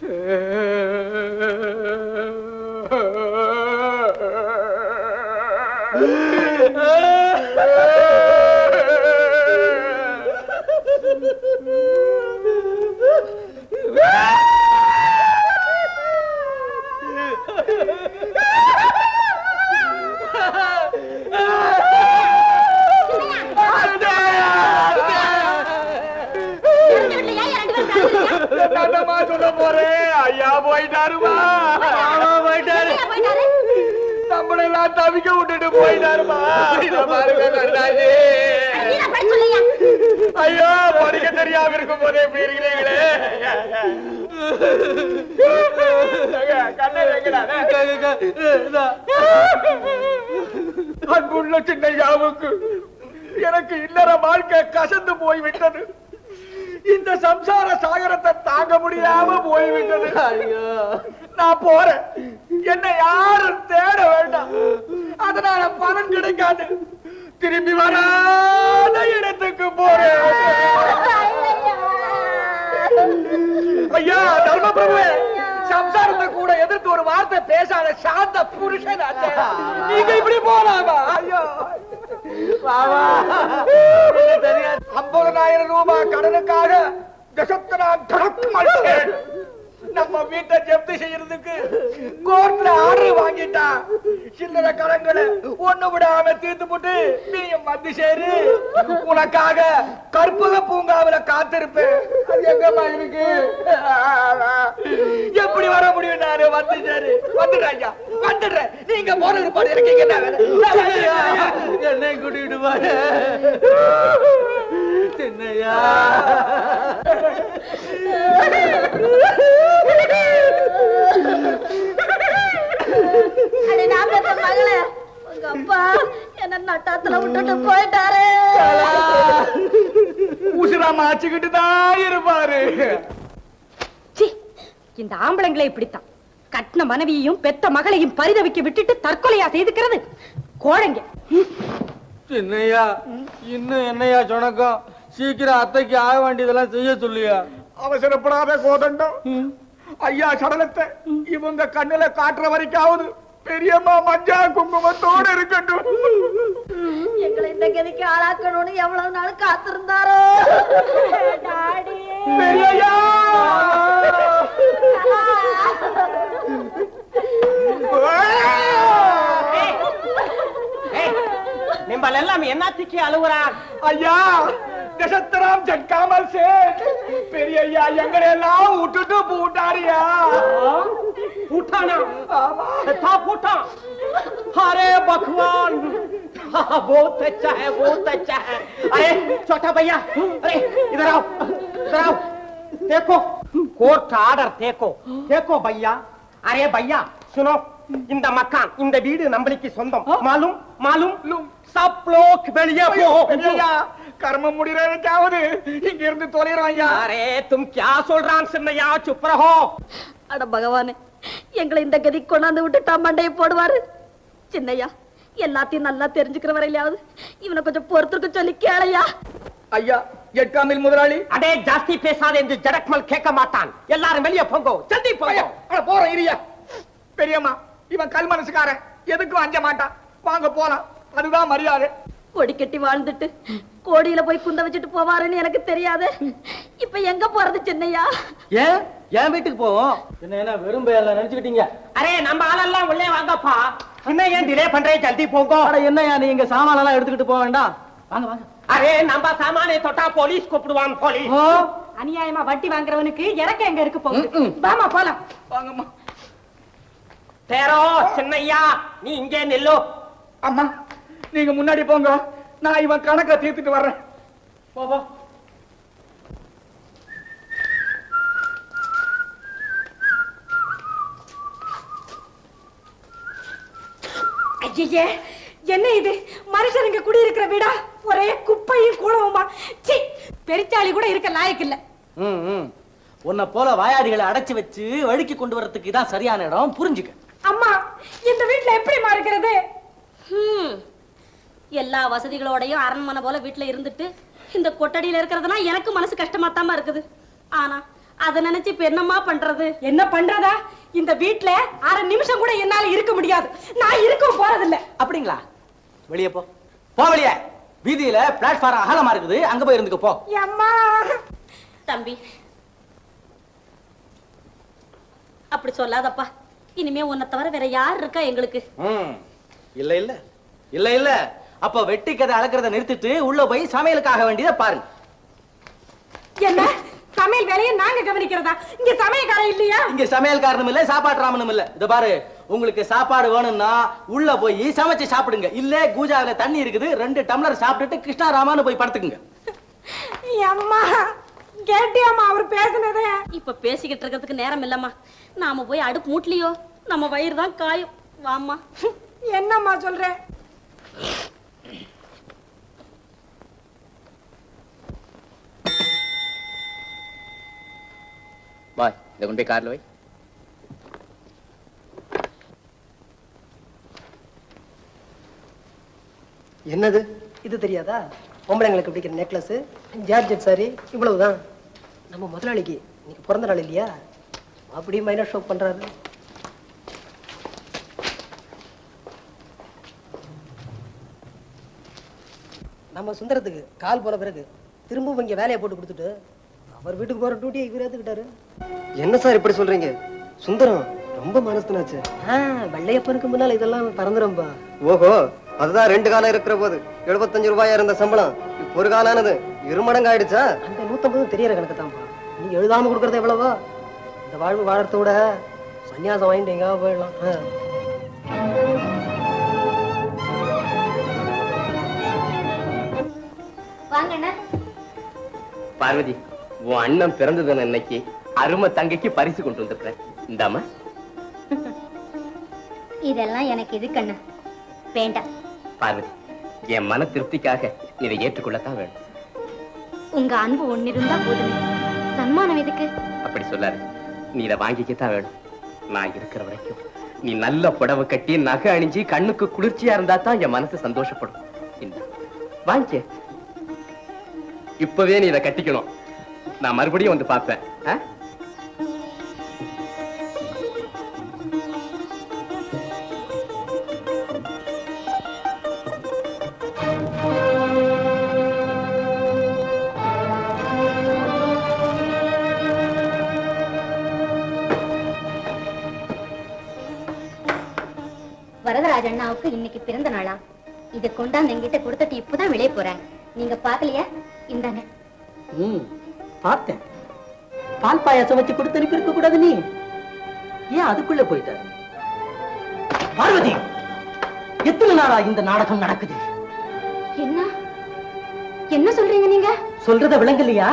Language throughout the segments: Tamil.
Ah! ஐயா போயிட்டாருமா. போயிட்டாரு. போயிட்டாரு? நம்மளெல்லாம் தவிக்க விட்டுட்டு போயிட்டாருமா? ஐயோ படிக்க தெரியாம இருக்கும் போதே இப்படி இருக்கிறீங்களே. அன்புள்ள சின்னையாவுக்கு எனக்கு இல்லற வாழ்க்கை கசந்து போய் விட்டது இந்த சம்சார சாகரத்தை தாங்க முடியாம போய் விட்டது நான் போறேன். என்னை யாரும் தேட வேண்டாம். அதனால பலன் கிடைக்காது. திரும்பி வராத இடத்துக்கு போறேன். ஐயா தர்மபிரபுவே சம்சாரத்தை கூட எதிர்த்து ஒரு வார்த்தை பேசாத சாந்த புருஷன். நீங்க இப்படி போலாமா? ஐயோ. ஐம்பதனாயிரம் ரூபாய் கடனுக்காக தசத்தனா தரமாட்டேன் நம்ம வீட்டை ஜப்தி செய்யறதுக்கு கோர்ட்ல ஆர்டர் வாங்கிட்டான். சில்லற கடன்களை ஒண்ணு விடாம தீர்த்து போட்டு நீயும் வந்து சேரு. உனக்காக கற்பக பூங்காவில காத்திருப்பேன். அது எங்கம்மா இருக்கு? எப்படி வர முடியும் நானு? வந்து சேரு. வந்துடுறேன் ஐயா. வந்துடுறேன். நீங்க போற இருப்பாடு எனக்கு இங்க என்ன. என்னை கூட்டிட்டு போய சின்னையா அட, நான் பெத்த மகளே, உங்க அப்பா நட்டாத்துல விட்டுட்டு போயிட்டாரு. உசுராம ஆச்சுக்கிட்டு தான் இருப்பாரு. ச்சீ, இந்த ஆம்பளைங்களே இப்படித்தான். கட்டின மனைவியையும் பெத்த மகளையும் பரிதவிக்க விட்டுட்டு தற்கொலையா செய்துக்கிறது? கோழைங்க. சின்னையா இன்னும் என்னையா சொணக்கம் சீக்கிரம் அத்தைக்கு ஆக வேண்டியதெல்லாம் செய்ய சொல்லியா? அவசரப்படாத கோதண்டம். ஐயா சடலத்தை இவங்க கண்ணுல காட்டுற வரைக்காவது பெரியம்மா மஞ்சா குங்குமத்தோட இருக்கட்டும். எங்களை இந்த கதிக்கு ஆளாக்கணும்னு எவ்வளவு நாள் காத்திருந்தாரோ! நிம்பல் எல்லாம் என்னத்துக்கு அழுகுறா ஐயா. தசத்தராம் ஜட்காமல் சே பெரிய ஐயா எங்களை எல்லாம் விட்டுட்டு போட்டாரியா उठाना था फूटा अरे भगवान हाँ, बहुत अच्छा है बहुत अच्छा है अरे छोटा भैया अरे इधर आओ इधर आओ देखो कोर्ट आर्डर देखो देखो भैया अरे भैया सुनो இந்த மக்கான் இந்த வீடு நம்மளுக்கு சொந்தம் மாலும் மாலும் சப் லோக் வெளியே போ பெரியய்யா கர்மம் முடிறதுக்காவது இங்க இருந்து தொலைறோம் ஐயா அரே தும் क्या சொல்றான் சின்னையா चुप रहो அட பகவானே எங்களை இந்த கதி கொண்டாந்து விட்டுட்டா மண்டையை போடுவாரு சின்னையா எல்லாத்தையும் நல்லா தெரிஞ்சுக்கிற வரையிலாவது இவனை கொஞ்சம் பொறுத்திருக்க சொல்லி கேளையா ஐயா எட்டாமில் முதலாளி அடே ஜாஸ்தி பேசாத என்று ஜடக்மல் கேட்க மாட்டான் எல்லாரும் வெளியே போங்கோ ஜல்தி ஐயா, போங்க அட, போறோம் இரியா பெரியம்மா இவன் கல் மனசுக்காரன் எதுக்கும் அஞ்ச மாட்டான் வாங்க போலாம் அதுதான் மரியாதை கொடி கட்டி வாழ்ந்துட்டு கோடியில போய் குந்த வச்சுட்டு போவாருன்னு எனக்கு தெரியாது. இப்ப எங்க போறது சின்னையா? ஏன்? என் வீட்டுக்கு போவோம்? என்ன என்ன வெறும் பெயர்ல நினைச்சுக்கிட்டீங்க. அரே நம்ம ஆளெல்லாம் உள்ளே வாங்கப்பா. இன்னும் ஏன் டிலே பண்றே ஜல்தி போங்கோ. அட என்னய்யா நீங்க சாமான் எல்லாம் எடுத்துக்கிட்டு போக வேண்டாம்? வாங்க வாங்க. அரே நம்ம சாமானை தொட்டா போலீஸ் கூப்பிடுவான் போலீஸ். அநியாயமா வட்டி வாங்குறவனுக்கு இறக்க எங்க இருக்கு போகுது? வாமா போலாம். வாங்கம்மா. தேரோ சின்னையா நீ இங்கே நில்லு. அம்மா. நீங்க முன்னாடி போங்க. நான் இவன் கணக்கை தீர்த்துட்டு வர்றேன். போ போ. ஐயே என்ன இது? மனுஷனுங்க குடி இருக்கிற வீடா? ஒரே குப்பையும் கூடவுமா சி பெரிச்சாளி கூட இருக்க லாயக்கு இல்ல. உன்னை போல வாயாடிகளை அடைச்சு வச்சு வழுக்கி கொண்டு வரதுக்கு இதான் சரியான இடம். புரிஞ்சுக்க. அம்மா இந்த வீட்ல எப்படிமா இருக்கிறது ஹம். எல்லா வசதிகளோடையும் அரண்மனை போல வீட்டுல இருந்துட்டு இந்த கொட்டடியில இருக்கிறதுனா எனக்கு மனசு கஷ்டமா இருக்குது. ஆனா அத நினைச்சு இப்ப என்னம்மா பண்றது? என்ன பண்றதா? இந்த வீட்ல அரை நிமிஷம் கூட என்னால இருக்க முடியாது. நான் இருக்க போறதில்ல. அப்படிங்களா? வெளியே போ. போ வெளியே. வீதியில பிளாட்ஃபார்ம் அகலமா இருக்குது. அங்க போய் இருந்துக்க போ. அம்மா தம்பி. அப்படி சொல்லாதப்பா. இனிமே உன்னை தவிர வேற யார் இருக்கா எங்களுக்கு? ம். இல்ல இல்ல. இல்ல இல்ல. அப்ப வெட்டி கதை அளக்கிறத நிறுத்திட்டு உள்ள போய் சமையலுக்காக வேண்டியதை பாருங்க. என்ன? சமையல் வேலையை நாங்க கவனிக்கிறதா? இங்க சமையல்காரன் இல்லையா? இங்க சமையல் காரணம் இல்ல சாப்பாட்டு ராமனும் இல்ல. இத பாரு உங்களுக்கு சாப்பாடு வேணும்னா உள்ள போய் சமைச்சு சாப்பிடுங்க. இல்ல கூஜாவில தண்ணி இருக்குது ரெண்டு டம்ளர் சாப்பிட்டுட்டு கிருஷ்ணா ராமான்னு போய் படுத்துக்குங்க. அம்மா கேட்டியாம்மா அவர் பேசுனதே. இப்ப பேசிக்கிட்டு இருக்கிறதுக்கு நேரம் இல்லம்மா. நாம போய் அடுப்பு மூட்டலையோ நம்ம வயிறு தான் காயும். வாம்மா. என்னம்மா சொல்ற? பாய் கொண்டு போய் காரில் வை. என்னது? இது தெரியாதா? பொம்பளைங்களுக்கு பிடிக்கிற நெக்லஸ் ஜார்ஜெட் சாரி இவ்வளவுதான். நம்ம முதலாளிக்கு இன்னைக்கு பிறந்த நாள் இல்லையா? அப்படியே மைனர் ஷோ பண்றாரு. நம்ம சுந்தரத்துக்கு கால் போன பிறகு திரும்பவும் இங்க வேலையை போட்டு கொடுத்துட்டு அவர் வீட்டுக்கு போற டியூட்டியை இவர் ஏத்துக்கிட்டாரு என்ன சார் இப்படி சொல்றீங்க? சுந்தரம் ரொம்ப மனசுனாச்சு வெள்ளையப்பனுக்கு முன்னால் இதெல்லாம் பறந்துரும்பா. ஓஹோ அதுதான் ரெண்டு காலம் இருக்கிற போது. எழுபத்தஞ்சு ரூபாயா இருந்த சம்பளம்? இப்ப ஒரு காலானது. இரு மடங்கு ஆயிடுச்சா? அந்த நூத்தம்பது தெரியற கணக்கு தான்ப்பா நீ எழுதாம கொடுக்கறது எவ்வளவோ? இந்த வாழ்வு வாழறத விட சன்னியாசம் வாங்கிட்டு எங்கேயாவது போயிடலாம். பார்வதி உன் அண்ணன் பிறந்தது அன்னைக்கு அருமை தங்கைக்கு பரிசு கொண்டு வந்திருக்கிறேன் இந்தாமா இதெல்லாம் எனக்கு எதுக்கண்ணா வேண்டாம். பார்வதி என் மன திருப்திக்காக இதை ஏற்றுக்கொள்ளத்தான் வேணும். உங்க அன்பு ஒன்னிருந்தா போதுமே. சன்மானம் எதுக்கு? அப்படி சொல்லாரு நீ இதை வாங்கிக்கத்தான் வேணும். நான் இருக்கிற வரைக்கும் நீ நல்ல புடவை கட்டி நகை அணிஞ்சு கண்ணுக்கு குளிர்ச்சியா இருந்தா தான் என் மனசு சந்தோஷப்படும். வாங்கிக்க. இப்பவே நீ இதை கட்டிக்கணும். நான் மறுபடியும் வந்து பார்ப்பேன்? வரதராஜ அண்ணாவுக்கு இன்னைக்கு பிறந்த நாளா? இதை கொண்டாந்து என்கிட்ட கொடுத்துட்டு இப்பதான் வெளியே போறாங்க நீங்க பாக்கலையா இந்தாங்க. ம். பார்த்தேன். பால் பாயாசம் வச்சு கொடுத்து அனுப்பி இருக்க கூடாது நீ. ஏன் அதுக்குள்ள போயிட்ட? பார்வதி எத்தனை நாளா இந்த நாடகம் நடக்குது? என்ன? என்ன சொல்றீங்க நீங்க? சொல்றத விளங்கலையா?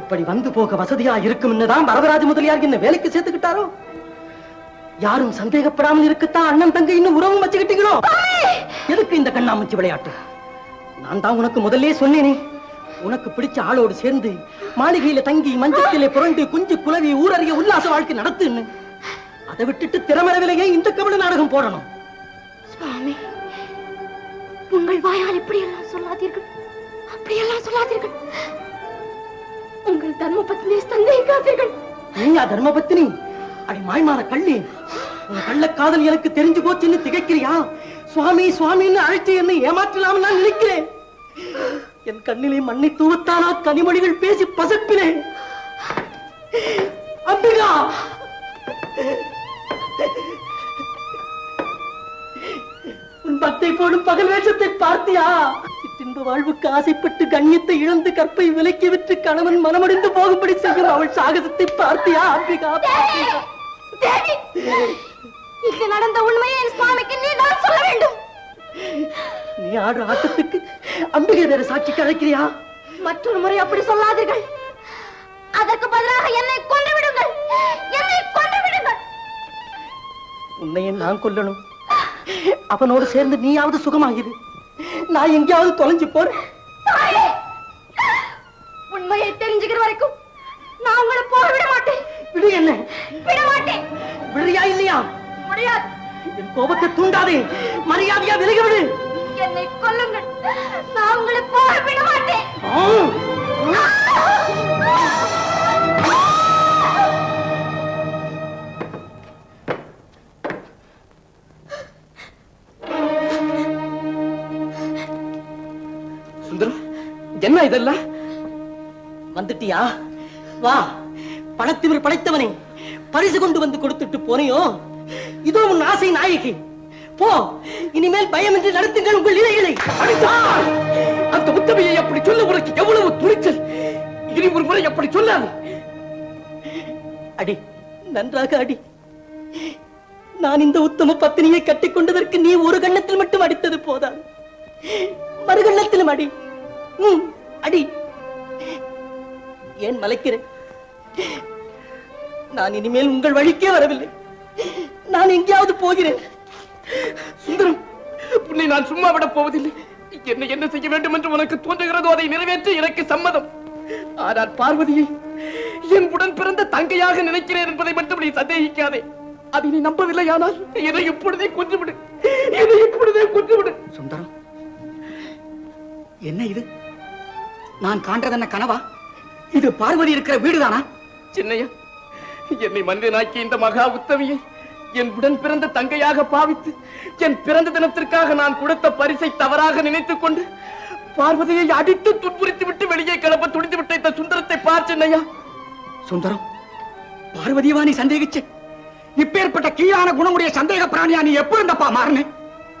இப்படி வந்து போக வசதியா இருக்கும் தான் வரதராஜ முதலியார் என்ன வேலைக்கு சேர்த்துக்கிட்டாரோ? யாரும் சந்தேகப்படாமல் இருக்கத்தான் அண்ணன் தங்கை இன்னும் உறவும் வச்சுக்கிட்டீங்களோ? எதுக்கு இந்த கண்ணாமூச்சி விளையாட்டு? நான் தான் உனக்கு முதல்லே சொன்னேனே. உனக்கு பிடிச்ச ஆளோடு சேர்ந்து மாளிகையில தங்கி மஞ்சத்திலே புரண்டு குஞ்சு குலவி ஊரறிய உல்லாச வாழ்க்கை நடத்துன்னு. அதை விட்டுட்டு திறமளவிலேயே இந்த கபட நாடகம் போடணும். சுவாமி உங்கள் வாயால் இப்படியெல்லாம் சொல்லாதீர்கள். அப்படியெல்லாம் சொல்லாதீர்கள். உங்கள் தர்ம பத்தினி சந்தேகிக்காதீர்கள். நீயா தர்மபத்தினி அடி மாய்மான கள்ளி. உன் கள்ளக்காதல் எனக்கு தெரிஞ்சு போச்சுன்னு திகைக்கிறியா? சுவாமி சுவாமின்னு அழைத்து என்னை ஏமாற்றலாம் நான் நினைக்கிறேன். என் கண்ணிலே மண்ணை தூவத்தானா கனிமொழிகள் பேசி பசப்பினேன் அம்பிகா! உன் பக்தை போடும் பகல் வேஷத்தை பார்த்தியா? சிற்றின்ப வாழ்வுக்கு ஆசைப்பட்டு கண்ணியத்தை இழந்து கற்பை விலைக்கு விற்று கணவன் மனமடிந்து போகும்படி செய்யும் அவள் சாகசத்தை பார்த்தியா அம்பிகா? இங்கு நடந்த உண்மையை என் சுவாமிக்கு நீ நான் சொல்ல வேண்டும். நீ ஆடுற ஆட்டத்துக்கு அம்பிகை வேற சாட்சிக்கு அழைக்கிறியா மற்றொரு முறை அப்படி சொல்லாதீர்கள். அதற்கு பதிலாக என்னை கொண்டு விடுங்கள். என்னை கொண்டு விடுங்கள். உன்னையே நான் கொல்லணும். அவனோடு சேர்ந்து நீயாவது சுகமாகிரு. நான் எங்கேயாவது தொலைஞ்சு போறேன்! உண்மையை தெரிஞ்சுக்கிற வரைக்கும் நான் உங்களை போக விட மாட்டேன். விடு என்ன? விட மாட்டேன். விடுறியா இல்லையா? முடியாது. என் கோபத்தை தூண்டாதே. மரியாதையா விலகி விடு. என்னை கொல்லுங்கள். நான் உங்களை போக விட மாட்டேன். சுந்தரம் என்ன இதெல்லாம்? வந்துட்டியா? வா பணத்திமிர் படைத்தவனே. பரிசு கொண்டு வந்து கொடுத்துட்டு போனையோ. இதோ உன் ஆசை நாயகி. போ. இனிமேல் பயமின்றி நடத்துங்கள் உங்கள் இலைகளை! அந்த உத்தமையை அப்படி சொல்ல உனக்கு எவ்வளவு துணிச்சல்? இனி ஒரு முறை அப்படி சொல்லாது. அடி நன்றாக அடி. நான் இந்த உத்தம பத்தினியை கட்டிக் கொண்டதற்கு நீ ஒரு கண்ணத்தில் மட்டும் அடித்தது போதாது. மறுகண்ணத்திலும் அடி. ம், அடி. ஏன் மலைக்கிறேன்? நான் இனிமேல் உங்கள் வழிக்கே வரவில்லை. நான் எங்கேயாவது போகிறேன். சுந்தரம் உன்னை நான் சும்மா விட போவதில்லை. என்ன என்ன செய்ய வேண்டும் என்று உனக்கு தோன்றுகிறதோ அதை நிறைவேற்ற எனக்கு சம்மதம். ஆனால் பார்வதியை என் உடன் பிறந்த தங்கையாக நினைக்கிறேன் என்பதை மட்டும் நீ சந்தேகிக்காதே. அதை நீ நம்பவில்லையானால் என்னை இப்பொழுதே கொன்றுவிடு என்னை இப்பொழுதே கொன்றுவிடு சுந்தரம் என்ன இது? நான் காண்றது என்ன கனவா? இது பார்வதி இருக்கிற வீடுதானா? சின்னையா என்னை மனிதனாக்கி இந்த மகா உத்தமியை என் உடன் பிறந்த தங்கையாக பாவித்து என் பிறந்த தினத்திற்காக நான் கொடுத்த பரிசை தவறாக நினைத்துக் கொண்டு பார்வதியை அடித்து துன்புறுத்தி விட்டு வெளியே கிளம்ப துணிந்து விட்ட இந்த சுந்தரத்தை பார் சுந்தரம் பார்வதியவா நீ சந்தேகிச்சு. இப்பேற்பட்ட கீழான குணமுடைய சந்தேக பிராணியா நீ எப்ப இருந்தப்பா மாறின?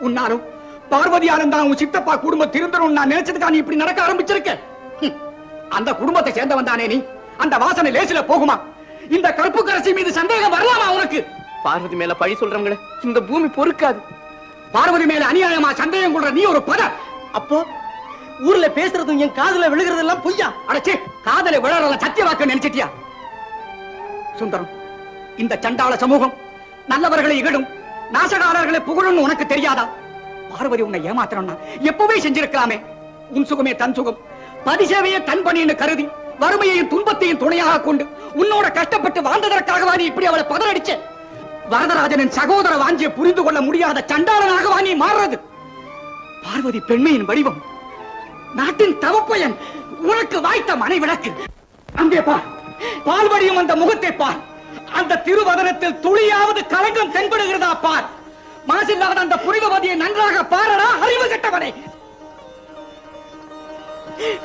உன்னாலும் பார்வதியாலும் தான் உன் சித்தப்பா குடும்பம் திருந்தரும் நான் நினைச்சதுக்கா நீ இப்படி நடக்க ஆரம்பிச்சிருக்க? அந்த குடும்பத்தை சேர்ந்தவன் தானே நீ? அந்த வாசனை லேசில போகுமா? இந்த கருப்பு கரசி மீது சந்தேகம் வரலாமா உனக்கு? பார்வதி மேல பழி சொல்றவங்களே இந்த பூமி பொறுக்காது. பார்வதி மேல அநியாயமா சந்தேகம் கொள்ற நீ ஒரு பத அப்போ ஊர்ல பேசுறதும் என் காதுல விழுகிறதெல்லாம் பொய்யா? அடச்சே காதலை விழறல சத்தியவாக்க நினைச்சிட்டியா? சுந்தரம் இந்த சண்டாள சமூகம் நல்லவர்களை இகழும் நாசகாரர்களை புகழும் உனக்கு தெரியாதா? பார்வதி உன்னை ஏமாத்தணும்னா எப்பவே செஞ்சிருக்கலாமே. உன் சுகமே தன் சுகம். பதிசேவையே தன் பணின்னு கருதி வறுமையையும் துன்பத்தையும் துணையாக கொண்டு உன்னோட கஷ்டப்பட்டு வாழ்ந்ததற்காகவா நீ இப்படி அவளை பதறடிச்சேன் வரதராஜனின் சகோதர வாஞ்சியை புரிந்து கொள்ள முடியாத சண்டாளனாகவா நீ மாறுறது? பார்வதி பெண்மையின் வடிவம். நாட்டின் தவப்பயன் உனக்கு வாய்த்த மனை விளக்கு அங்கே பார். பால்வடியும் அந்த முகத்தை பார். அந்த திருவதனத்தில் துளியாவது கலங்கம் தென்படுகிறதா பார். மாசில்லாத அந்த புரிதவதியை நன்றாக பாரடா அறிவு கெட்டவனே.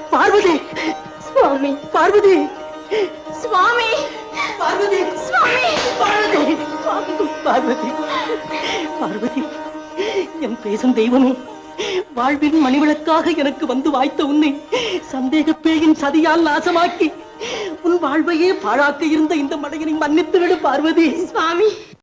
பார்வதி. சுவாமி. பார்வதி. சுவாமி. பார்வதி பார்வதி பார்வதி பார்வதி. என் பேசும் தெய்வமே வாழ்வின் மணிவிளக்காக எனக்கு வந்து வாய்த்த உன்னை சந்தேக பேயின் சதியால் நாசமாக்கி உன் வாழ்வையே பாழாக்க இருந்த இந்த மடையனை மன்னித்து விடு பார்வதி. சுவாமி!